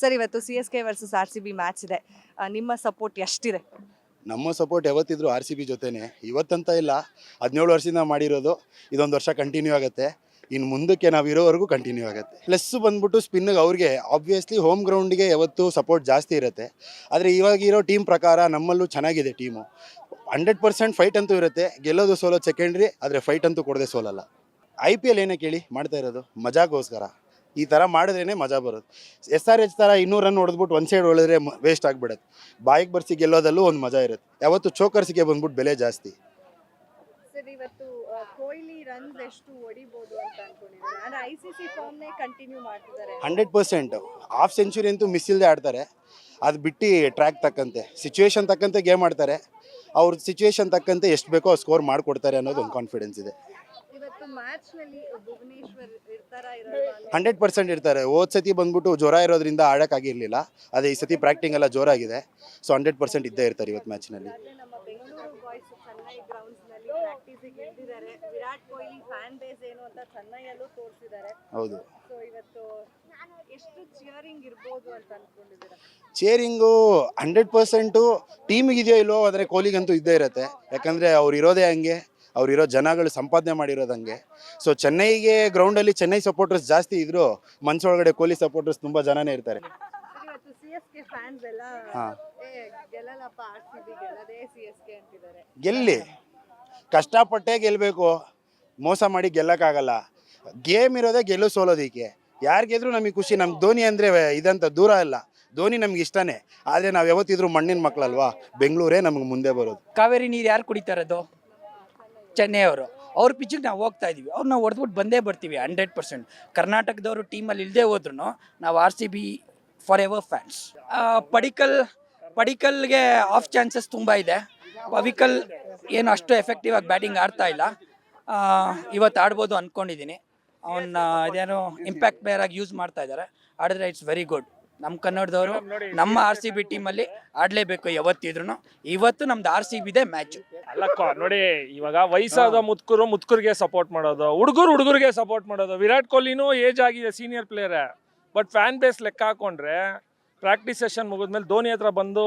Sir, ಇವತ್ತು C S K versus R C B match ಇದೆ. ನಿಮ್ಮ ಸಪೋರ್ಟ್ ಎಷ್ಟಿದೆ? ನಮ್ಮ ಸಪೋರ್ಟ್ ಯಾವತ್ತಿದ್ರು ಆರ್ ಸಿ ಬಿ ಜೊತೆನೆ. ಇವತ್ತಂತ ಇಲ್ಲ. ಹದಿನೇಳು ವರ್ಷದಿಂದ ಮಾಡಿರೋದು. ಇದೊಂದು ವರ್ಷ ಕಂಟಿನ್ಯೂ ಆಗುತ್ತೆ. ಇನ್ನು ಮುಂದಕ್ಕೆ ನಾವು ಇರೋವರೆಗೂ ಕಂಟಿನ್ಯೂ ಆಗುತ್ತೆ. ಪ್ಲಸ್ ಬಂದ್ಬಿಟ್ಟು ಸ್ಪಿನ್ನಿಗೆ ಅವ್ರಿಗೆ ಆಬ್ವಿಯಸ್ಲಿ ಹೋಮ್ ಗ್ರೌಂಡಿಗೆ ಯಾವತ್ತು ಸಪೋರ್ಟ್ ಜಾಸ್ತಿ ಇರುತ್ತೆ. ಆದರೆ ಇವಾಗಿರೋ ಟೀಮ್ ಪ್ರಕಾರ ನಮ್ಮಲ್ಲೂ ಚೆನ್ನಾಗಿದೆ ಟೀಮು ಹಂಡ್ರೆಡ್ ಪರ್ಸೆಂಟ್ ಫೈಟ್ ಅಂತೂ ಇರುತ್ತೆ. ಗೆಲ್ಲೋದು ಸೋಲೋ ಸೆಕೆಂಡ್ರಿ ಆದರೆ ಫೈಟ್ ಅಂತೂ ಕೊಡದೆ ಸೋಲಲ್ಲ. ಐ ಪಿ ಎಲ್ ಏನೇ ಕೇಳಿ ಮಾಡ್ತಾ ಇರೋದು. ಮಜಾಗೋಸ್ಕರ. ಈ ಥರ ಮಾಡಿದ್ರೇ ಮಜಾ ಬರೋದು ಎಸ್ ಆರ್ ಎಚ್ ಥರ ಇನ್ನೂರು ರನ್ ಹೊಡೆದ್ಬಿಟ್ಟು ಒಂದು ಸೈಡ್ ಹೊಳೆದ್ರೆ ವೇಸ್ಟ್ ಆಗಿಬಿಡುತ್ತೆ. ಬಾಯಿಗೆ ಬರ್ಸಿ ಗೆಲ್ಲೋದಲ್ಲೂ ಒಂದು ಮಜಾ ಇರುತ್ತೆ. ಯಾವತ್ತು ಚೋಕರ್ಸಿಗೆ ಬಂದ್ಬಿಟ್ಟು ಬೆಲೆ ಜಾಸ್ತಿ. ಸರ್ ಇವತ್ತು ಕೊಹ್ಲಿ ರನ್ಸ್ ಎಷ್ಟು ಹೊಡಿಬೋದು ಅಂತ ಅನ್ಕೊಂಡಿದ್ದಾರೆ ಅಂದ್ರೆ ಐ ಸಿ ಸಿ ಕಂಟಿನ್ಯೂ ಮಾಡ್ತಿದ್ದಾರೆ. Hundred percent. ಹಾಫ್ ಸೆಂಚುರಿ ಅಂತೂ ಮಿಸ್ ಇಲ್ಲದೆ ಆಡ್ತಾರೆ. ಅದು ಬಿಟ್ಟು ಟ್ರ್ಯಾಕ್ ತಕ್ಕಂತೆ. ಸಿಚುವೇಶನ್ ತಕ್ಕಂತೆ ಗೇಮ್ ಆಡ್ತಾರೆ. ಅವ್ರ ಸಿಚುವೇಶನ್ ತಕ್ಕಂತೆ ಎಷ್ಟು ಬೇಕೋ ಸ್ಕೋರ್ ಮಾಡಿಕೊಡ್ತಾರೆ ಅನ್ನೋದು ಒಂದು ಕಾನ್ಫಿಡೆನ್ಸ್ ಇದೆ. ಇವತ್ತು ಮ್ಯಾಚ್ನಲ್ಲಿ ಭುವನೇಶ್ವರ್ ಇರ್ತಾರ ಇರಲ್ವಾ? ಹಂಡ್ರೆಡ್ ಪರ್ಸೆಂಟ್ ಇರ್ತಾರೆ. ಹೋದ್ ಸತಿ ಬಂದ್ಬಿಟ್ಟು ಜ್ವರ ಇರೋದ್ರಿಂದ ಆಡೋಕ್ಕಾಗಿರಲಿಲ್ಲ ಅದೇ ಈ ಸತಿ ಪ್ರಾಕ್ಟಿಂಗ್ ಎಲ್ಲ ಜೋರಾಗಿದೆ. ಸೊ ಹಂಡ್ರೆಡ್ ಪರ್ಸೆಂಟ್ ಇದ್ದೇ ಇರ್ತಾರೆ ಇವತ್ತು ಮ್ಯಾಚ್ನಲ್ಲಿ ಅದಾದ್ರೆ ನಮ್ಮ ಬೆಂಗಳೂರು ಬಾಯ್ಸ್ ಚೆನ್ನೈ ಗ್ರೌಂಡ್ಸ್ನಲ್ಲಿ ಪ್ರಾಕ್ಟೀಸಿಗೆ ಇಳಿದಿದ್ದಾರೆ ವಿರಾಟ್ ಕೊಹ್ಲಿ ಫ್ಯಾನ್ ಬೇಸ್ ಏನು ಅಂತ ಚೆನ್ನೈಯಲ್ಲೂ ತೋರಿಸಿದ್ದಾರೆ. ಹೌದು. ಸೊ ಇವತ್ತು ಎಷ್ಟು ಚಿಯರಿಂಗ್ ಇರ್ಬೋದು ಅಂತ ಅನ್ಕೊಂಡಿದ್ದೀರಾ? ಚೇರಿಂಗು ಹಂಡ್ರೆಡ್ ಪರ್ಸೆಂಟು ಟೀಮಿಗೆ ಇದೆಯೋ ಇಲ್ವೋ ಆದರೆ ಕೊಹ್ಲಿಗಂತೂ ಇದ್ದೇ ಇರುತ್ತೆ. ಯಾಕಂದರೆ ಅವ್ರು ಇರೋದೇ ಹಂಗೆ. ಅವ್ರಿರೋ ಜನಗಳು ಸಂಪಾದನೆ ಮಾಡಿರೋದಂಗೆ ಸೊ ಚೆನ್ನೈಗೆ ಗ್ರೌಂಡಲ್ಲಿ ಚೆನ್ನೈ ಸಪೋರ್ಟರ್ಸ್ ಜಾಸ್ತಿ ಇದ್ರು ಮನ್ಸೊಳಗಡೆ ಕೊಹ್ಲಿ ಸಪೋರ್ಟರ್ಸ್ ತುಂಬ ಜನನೇ ಇರ್ತಾರೆ. ಗೆಲ್ಲಿ. ಕಷ್ಟಪಟ್ಟೇ ಗೆಲ್ಲಬೇಕು ಮೋಸ ಮಾಡಿ ಗೆಲ್ಲಕ್ಕಾಗಲ್ಲ. ಗೇಮ್ ಇರೋದೇ ಗೆಲ್ಲು ಸೋಲೋದಿಕ್ಕೆ ಯಾರಿಗೆದ್ರು ನಮಗೆ ಖುಷಿ. ನಮ್ಮ ಧೋನಿ ಅಂದರೆ ಇದಂತ ದೂರ ಅಲ್ಲ. ಧೋನಿ ನಮ್ಗೆ ಇಷ್ಟನೇ. ಆದರೆ ನಾವು ಯಾವತ್ತಿದ್ರು ಮಣ್ಣಿನ ಮಕ್ಕಳಲ್ವಾ ಬೆಂಗಳೂರೇ ನಮ್ಗೆ ಮುಂದೆ ಬರೋದು. ಕಾವೇರಿ ನೀರು ಯಾರು ಕುಡಿತಾರದು ಚೆನ್ನೈ ಅವರು. ಅವ್ರ ಪಿಚ್ಚಿಗೆ ನಾವು ಹೋಗ್ತಾ ಇದೀವಿ. ನಾವು ಹೊಡೆದ್ಬಿಟ್ಟು ಬಂದೇ ಬರ್ತೀವಿ ಹಂಡ್ರೆಡ್ ಪರ್ಸೆಂಟ್. ಕರ್ನಾಟಕದವರು ಟೀಮಲ್ಲಿ ಇಲ್ಲದೆ ಹೋದ್ರೂ ನಾವು R C B forever fans Padikkal, ಪಡಿಕಲ್ಗೆ of chances ತುಂಬ ಇದೆ. ಪವಿಕಲ್ ಏನು ಅಷ್ಟು ಎಫೆಕ್ಟಿವ್ ಆಗಿ ಬ್ಯಾಟಿಂಗ್ ಆಡ್ತಾ ಇಲ್ಲ. ಇವತ್ತು ಆಡ್ಬೋದು ಅಂದ್ಕೊಂಡಿದ್ದೀನಿ ಅವನ್ನ ಇದೇನೋ ಇಂಪ್ಯಾಕ್ಟ್ ಪ್ಲೇಯರ್ ಆಗಿ ಯೂಸ್ ಮಾಡ್ತಾ ಇದ್ದಾರೆ ಆಡಿದ್ರೆ ಇಟ್ಸ್ ವೆರಿ ಗುಡ್ ನಮ್ಮ ಕನ್ನಡದವರು ನಮ್ಮ ಆರ್ ಸಿ ಬಿ ಟೀಮಲ್ಲಿ ಆಡಲೇಬೇಕು ಯಾವತ್ತಿದ್ರು ಇವತ್ತು ನಮ್ದು ಆರ್ ಸಿ ಬಿದೆ ಮ್ಯಾಚು ಅಲ್ಲಕ್ಕ ನೋಡಿ ಇವಾಗ ವಯಸ್ಸಾದ ಮುತ್ಕರು ಮುತ್ಕರಿಗೆ ಸಪೋರ್ಟ್ ಮಾಡೋದು ಹುಡುಗರು ಹುಡುಗರಿಗೆ ಸಪೋರ್ಟ್ ಮಾಡೋದು. ವಿರಾಟ್ ಕೊಹ್ಲಿನೂ ಏಜ್ ಆಗಿದೆ ಸೀನಿಯರ್ ಪ್ಲೇಯರೇ ಬಟ್ ಫ್ಯಾನ್ ಬೇಸ್ ಲೆಕ್ಕ ಹಾಕೊಂಡ್ರೆ ಪ್ರಾಕ್ಟೀಸ್ ಸೆಷನ್ ಮುಗಿದ್ಮೇಲೆ ಧೋನಿ ಹತ್ರ ಬಂದು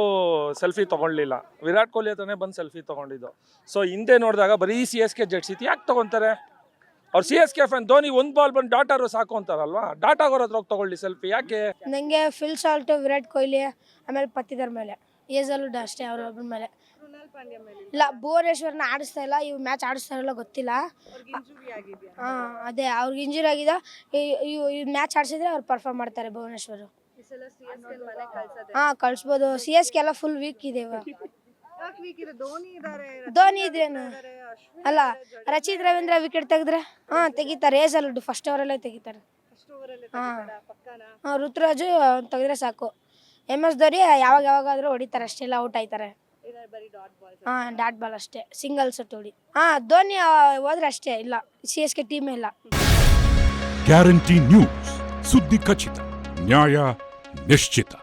ಸೆಲ್ಫಿ ತೊಗೊಳ್ಲಿಲ್ಲ ವಿರಾಟ್ ಕೊಹ್ಲಿ ಹತ್ರನೇ ಬಂದು ಸೆಲ್ಫಿ ತೊಗೊಂಡಿದ್ದು. ಸೊ ಹಿಂದೆ ನೋಡಿದಾಗ ಬರೀ ಸಿ ಎಸ್ ಕೆ ಜಡ್ಸಿತಿ ಯಾಕೆ ತೊಗೊತಾರೆ? ಅವ್ರು C S K fan Dhoni ಒಂದ್ ಬಾಲ್ ಬಂದು ಡಾಟಾರು ಸಾಕು ಅಂತಾರಲ್ವಾ? ಡಾಟಾ ಅವ್ರ ಹತ್ರ ಹೋಗಿ ತಗೊಳ್ಳಿ ಸೆಲ್ಫಿ ಯಾಕೆ? ನನಗೆ ಫಿಲ್ ಸಾಲ್ಟ್ ವಿರಾಟ್ ಕೊಹ್ಲಿ ಆಮೇಲೆ ಪತ್ತಿದರ್ ಮೇಲೆ. ಏಜಲ್ಲೂ ಅಷ್ಟೇ ಅವ್ರ ಒಬ್ಬರ ಮೇಲೆ. ಇಲ್ಲ ಭುವನೇಶ್ವರ್ನ ಆಡಿಸ್ತಾ ಇಲ್ಲ ಇವ್ ಮ್ಯಾಚ್ ಆಡಿಸ್ತಾ ಇಲ್ಲ ಗೊತ್ತಿಲ್ಲ. ಹಾ ಅದೇ ಅವ್ರಿಗೆ ಇಂಜುರಿ ಆಗಿದೆ ಈ ಮ್ಯಾಚ್ ಆಡಿಸಿದ್ರೆ ಅವ್ರು ಪರ್ಫಾರ್ಮ್ ಮಾಡ್ತಾರೆ ಭುವನೇಶ್ವರ್. ಹಾ ಕಳ್ಸ್ಬೋದು. ಸಿ ಎಸ್ ಕೆ ಎಲ್ಲ ಫುಲ್ ವೀಕ್ ಇದೆ ಇವಾಗ. ವೀಕ್ ಇದೆ ಧೋನಿ ಇದಾರೆ ಧೋನಿ ಇದ್ರೇನು ಅಲ್ಲ ರಚಿತ್ ರವೀಂದ್ರ ವಿಕೆಟ್ ತೆಗೆದ್ರೆ? ಹಾ ತೆಗಿತಾರೆ ಫಸ್ಟ್ ಅವರಲ್ಲೇ ತೆಗಿತಾರೆ. ಫಸ್ಟ್ ಓವರಲ್ಲಿ ಹಾ. ಪಕ್ಕನ? ಹಾಂ ಋತುರಾಜು ತೆಗೆದ್ರೆ ಸಾಕು. ಎಂ ಎಸ್ ಧೋನಿ ಯಾವಾಗ ಯಾವಾಗಾದ್ರೂ ಹೊಡಿತಾರೆ ಅಷ್ಟೆಲ್ಲ ಔಟ್ ಆಯ್ತಾರೆ. ಹಾ ಬರೀ ಡಾಟ್ ಬಾಲ್ಸ್ ಹಾಂ ಡಾಟ್ ಬಾಲ್ ಅಷ್ಟೇ ಸಿಂಗಲ್ಸ್ ಹೊಡಿ. ಹಾ ಧೋನಿ ಹೋದ್ರೆ ಅಷ್ಟೇ ಇಲ್ಲ ಸಿ ಎಸ್ ಕೆ ಟೀಮ್ ಇಲ್ಲ. ಗ್ಯಾರಂಟಿ ನ್ಯೂಸ್ ಸುದ್ದಿ ಖಚಿತ ನ್ಯಾಯ ನಿಶ್ಚಿತ.